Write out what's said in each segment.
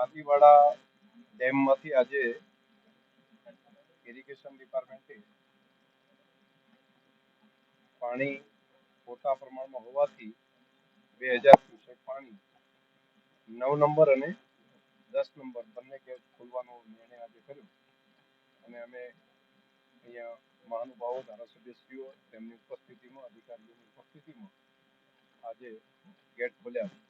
દાંતીવાડા ડેમમાંથી આજે ઇરિગેશન ડિપાર્ટમેન્ટે પાણી પૂરતા પ્રમાણમાં હોવાથી બે હજાર ક્યુસેક પાણી નવ નંબર અને દસ નંબર બંને ગેટ ખોલવાનો નિર્ણય આજે કર્યો. અને અમે અહીંયા મહાનુભાવો, ધારાસભ્યશ્રીઓ તેમની ઉપસ્થિતિમાં, અધિકારીઓની ઉપસ્થિતિમાં આજે ગેટ ખોલ્યા.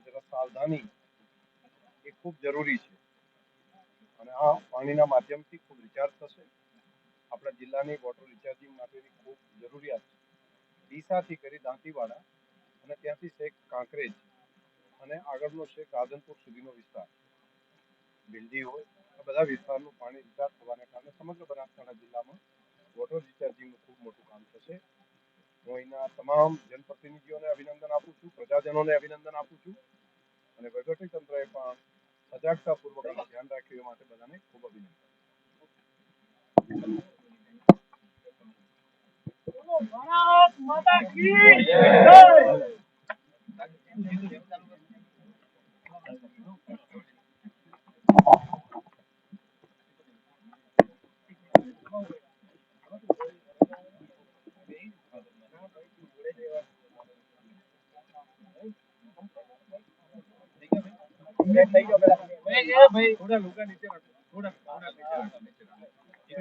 જરા સાવધાની એ ખૂબ જરૂરી છે. અને આ પાણીના માધ્યમથી ખૂબ રિચાર્જ થશે. આપણા જિલ્લાની વોટર રિચાર્જિંગ માટેની ખૂબ જરૂરિયાત છે. ડીસાથી કરી દાંતીવાડા અને ત્યાંથી શેખ કાંકરેજ અને આગળનો શેખ રાધનપુર સુધીનો વિસ્તાર. બિલ્ડી હોય, આ બધા વિસ્તારનું પાણી રિચાર્જ થવાને કારણે સમગ્ર બનાસકાંઠા જિલ્લામાં વોટર રિચાર્જિંગનું ખૂબ મોટું કામ થશે. હું અહીંના તમામ જનપ્રતિનિધિઓને અભિનંદન આપું છું, પ્રજાજનોને અભિનંદન આપું છું. અને વહીવટી તંત્રએ પણ સજાગતાપૂર્વક પૂર્વક ધ્યાન રાખ્યું એ માટે બધાને ખૂબ અભિનંદન. ભારત માતા કી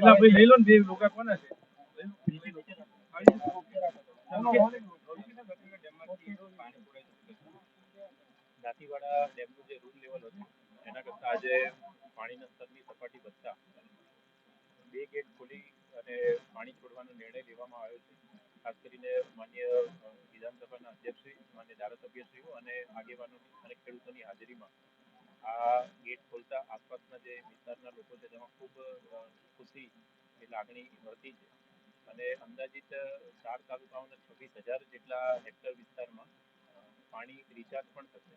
ભાઈ લઈ લો ને બે લોકા કોના છે. દાંતીવાડા ડેમનું જે રૂમ લેવલ હતું એના કરતાં આજે પાણીના સ્તરની સપાટી વધતા. બે ગેટ ખોલી અને પાણી છોડવાનો નિર્ણય લેવામાં આવ્યો છે. ખાસ કરીને માન્ય વિધાનસભાના અધ્યક્ષશ્રી માન્ય ધારાસભ્યશ્રીઓ અને આગેવાનોની અને ખેડૂતોની હાજરીમાં. આ ગેટ ખોલતા આસપાસના જે વિસ્તારના લોકો છે તેમાં ખૂબ ખુશીની લાગણી વધી છે. અને અંદાજિત ચાર તાલુકાઓના છવ્વીસ હજાર જેટલા હેક્ટર વિસ્તારમાં પાણી રિચાર્જ પણ થશે.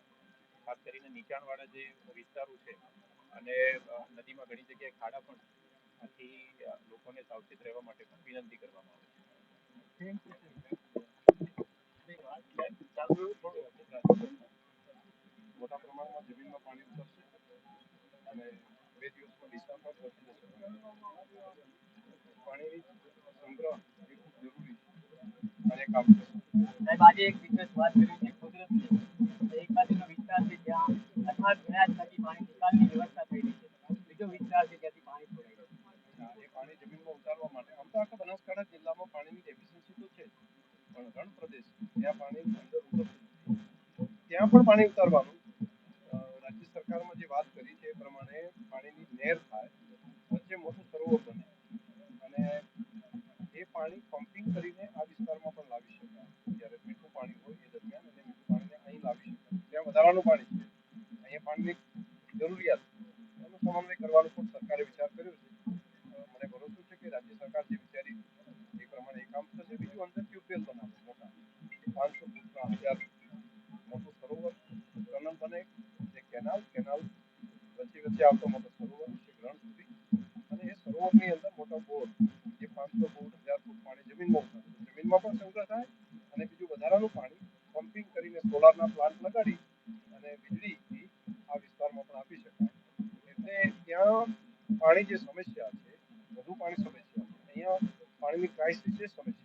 ખાસ કરીને નીચાણવાળા જે વિસ્તારો છે અને નદીમાં ઘણી જગ્યાએ ખાડા પણ છે. આથી લોકોને સાવચેત રહેવા માટે પણ વિનંતી કરવામાં આવે છે મોટા પ્રમાણમાં જમીનમાં પાણી ઉતરશે અને બે દિવસમાં ડિસ્ચાર્જ પણ પહોંચી જશે પાણીની સંગ્રહ એ ખૂબ જરૂરી છે અને કામ થશે સાહેબ પાણી જિલ્લામાં પાણીની ડેફિશિયન્સી છે ત્યાં પણ પાણી ઉતારવાનું રાજ્ય સરકારમાં જે વાત કરી છે એ પ્રમાણે પાણીની નહેર થાય વચ્ચે મોટું સરોવર બને અને એ પાણી પમ્પિંગ કરીને આ વિસ્તારમાં પણ લાવી શકાય જ્યારે મીઠું પાણી હોય એ દરમિયાન અને મીઠું પાણીને અહીં લાવી શકાય ત્યાં વધારાનું પાણી છે. અહીંયા પાણીની જરૂરિયાત એનો સમન્વય કરવાનો પણ સરકારે વિચાર કર્યો છે. મને ભરોસો છે કે રાજ્ય સરકાર જે વિચારી એ પ્રમાણે એ કામ થશે. બીજું અંદર ટ્યુબવેલ બનાવો મોટા. પાંચસો ફૂટના હજાર મોટું સરોવર ટનલ બને. જે કેનાલ કેનાલ વચ્ચે વચ્ચે આવતો મોટો સરોવર છે, ગ્રહણ સુધી. અને એ સરોવરની અંદર મોટો બોર, જે પાંચસો ફૂટ હજાર ફૂટ પાણી જમીનમાં ઉતરે તો જમીનમાં પણ સંગ્રહ થાય અને બીજું વધારાનું પાણી પમ્પિંગ કરીને સોલારના પ્લાન્ટ લગાડી અને વીજળી આ વિસ્તારમાં પણ આપી શકાય એટલે પાણી જે સમસ્યા છે વધુ પાણી સમસ્યા અહીંયા પાણીની ક્રાઇસિસ જે સમસ્યા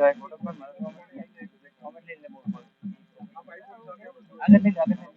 આગળ આગળ